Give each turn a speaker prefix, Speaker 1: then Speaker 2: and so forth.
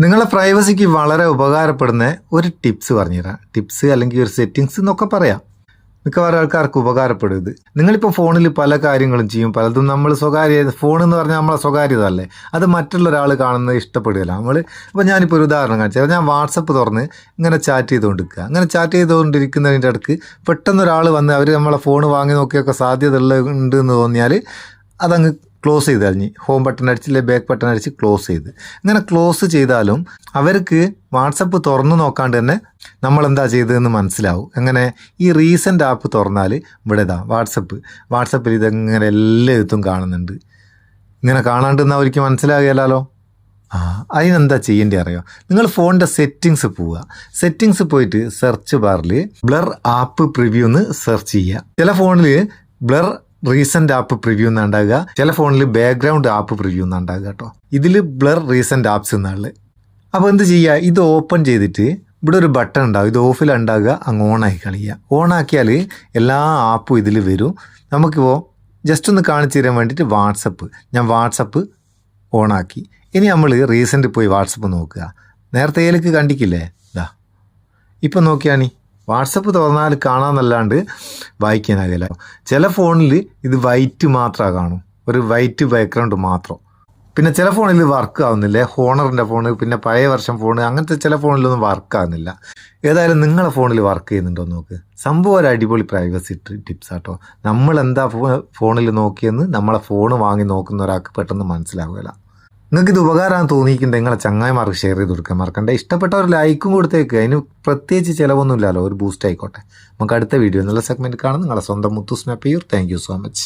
Speaker 1: നിങ്ങളെ പ്രൈവസിക്ക് വളരെ ഉപകാരപ്പെടുന്ന ഒരു ടിപ്സ് പറഞ്ഞുതരാം. ടിപ്സ് അല്ലെങ്കിൽ ഒരു സെറ്റിങ്സ് എന്നൊക്കെ പറയാം. മിക്കവാറും ആൾക്കാർക്ക് ഉപകാരപ്പെടും ഇത്. നിങ്ങളിപ്പോൾ ഫോണിൽ പല കാര്യങ്ങളും ചെയ്യും. പലതും നമ്മൾ സ്വകാര്യ ഫോൺ എന്ന് പറഞ്ഞാൽ നമ്മളെ സ്വകാര്യത അല്ലേ അത് മറ്റുള്ള ഒരാൾ കാണുന്നത് ഇഷ്ടപ്പെടുകയില്ല. നമ്മൾ ഇപ്പോൾ ഞാനിപ്പോൾ ഒരു ഉദാഹരണം കാണിച്ചാൽ ഞാൻ വാട്സപ്പ് തുറന്ന് ഇങ്ങനെ ചാറ്റ് ചെയ്തുകൊണ്ടിരിക്കുക. അങ്ങനെ ചാറ്റ് ചെയ്തുകൊണ്ടിരിക്കുന്നതിന്റെ അടുക്ക് പെട്ടെന്ന് ഒരാൾ വന്ന് അവർ നമ്മളെ ഫോൺ വാങ്ങി നോക്കിയൊക്കെ സാധ്യത ഉള്ള ഉണ്ട് എന്ന് തോന്നിയാൽ അതങ്ങ് ക്ലോസ് ചെയ്ത് കഴിഞ്ഞ് ഹോം ബട്ടൺ അടിച്ചില്ലേ ബാക്ക് ബട്ടൺ അടിച്ച് ക്ലോസ് ചെയ്ത്. ഇങ്ങനെ ക്ലോസ് ചെയ്താലും അവർക്ക് വാട്സപ്പ് തുറന്നു നോക്കാണ്ട് തന്നെ നമ്മൾ എന്താ ചെയ്തതെന്ന് മനസ്സിലാവും. എങ്ങനെ ഈ റീസെന്റ് ആപ്പ് തുറന്നാൽ ഇവിടെ ഇതാ വാട്സപ്പ് വാട്സപ്പിൽ ഇതെങ്ങനെ ഇതും കാണുന്നുണ്ട്. ഇങ്ങനെ കാണാണ്ടെന്ന് അവർക്ക് മനസ്സിലാകില്ലല്ലോ ആ അതിനെന്താ ചെയ്യേണ്ടി അറിയോ? നിങ്ങൾ ഫോണിന്റെ സെറ്റിങ്സ് പോവുക. സെറ്റിങ്സ് പോയിട്ട് സെർച്ച് ബാറിൽ ബ്ലർ ആപ്പ് പ്രിവ്യൂ എന്ന് സെർച്ച് ചെയ്യുക. ചില ഫോണിൽ ബ്ലർ റീസെന്റ് ആപ്പ് പ്രിവ്യൂ ഉണ്ടാകുക ചില ഫോണിൽ ബാക്ക്ഗ്രൗണ്ട് ആപ്പ് പ്രിവ്യൂ ഉണ്ടാകുക കേട്ടോ ഇതിൽ ബ്ലർ റീസെന്റ് ആപ്സ് എന്നാണ് അപ്പോൾ എന്ത് ചെയ്യുക ഇത് ഓപ്പൺ ചെയ്തിട്ട് ഇവിടെ ഒരു ബട്ടൺ ഉണ്ടാകും ഇത് ഓഫിൽ ഉണ്ടാകുക അങ്ങ് ഓണാക്കി കളിയുക ഓണാക്കിയാൽ എല്ലാ ആപ്പും ഇതിൽ വരും. നമുക്കിപ്പോൾ ജസ്റ്റ് ഒന്ന് കാണിച്ചു തരാൻ വേണ്ടിയിട്ട് വാട്സപ്പ്. ഞാൻ വാട്സപ്പ് ഓണാക്കി ഇനി നമ്മൾ റീസെന്റ് പോയി വാട്സപ്പ് നോക്കുക. നേരത്തെ ഏലക്ക് കണ്ടിക്കില്ലേ? ഇതാ ഇപ്പം നോക്കിയാണി വാട്സപ്പ് തുറന്നാൽ കാണാമെന്നല്ലാണ്ട് വായിക്കാനാകില്ല ചില ഫോണിൽ ഇത് വൈറ്റ് മാത്രമേ കാണും. ഒരു വൈറ്റ് ബാക്ക്ഗ്രൗണ്ട് മാത്രം. പിന്നെ ചില ഫോണിൽ വർക്ക് ആവുന്നില്ല. ഹോണറിന്റെ ഫോണ് പിന്നെ പഴയ വർഷം ഫോണ് അങ്ങനത്തെ ചില ഫോണിലൊന്നും വർക്ക് ആവുന്നില്ല. ഏതായാലും നിങ്ങളെ ഫോണിൽ വർക്ക് ചെയ്യുന്നുണ്ടോ നോക്ക്. സംഭവം ഒരു അടിപൊളി പ്രൈവസി ടിപ്സ് ആട്ടോ. നമ്മൾ എന്താ ഫോണിൽ നോക്കിയെന്ന് നമ്മളെ ഫോൺ വാങ്ങി നോക്കുന്ന ഒരാൾക്ക് പെട്ടെന്ന് മനസ്സിലാവുകയില്ല നിങ്ങൾക്ക് ഇത് ഉപകാരമാണ് തോന്നിയിട്ടുണ്ട്. നിങ്ങളെ ചങ്ങായിമാർക്ക് ഷെയർ ചെയ്ത് കൊടുക്കാൻ മറക്കണ്ട. ഇഷ്ടപ്പെട്ട ഒരു ലൈക്കും കൊടുത്തേക്ക്. അതിന് പ്രത്യേകിച്ച് ചിലവൊന്നുമില്ലല്ലോ. ഒരു ബൂസ്റ്റ് ആയിക്കോട്ടെ. നമുക്ക് അടുത്ത വീഡിയോ നല്ല സെഗ്മെന്റ് കാണാം. നിങ്ങളെ സ്വന്തം മുത്തു സ്നാപ്പിയൂർ താങ്ക് യു സോ മച്ച്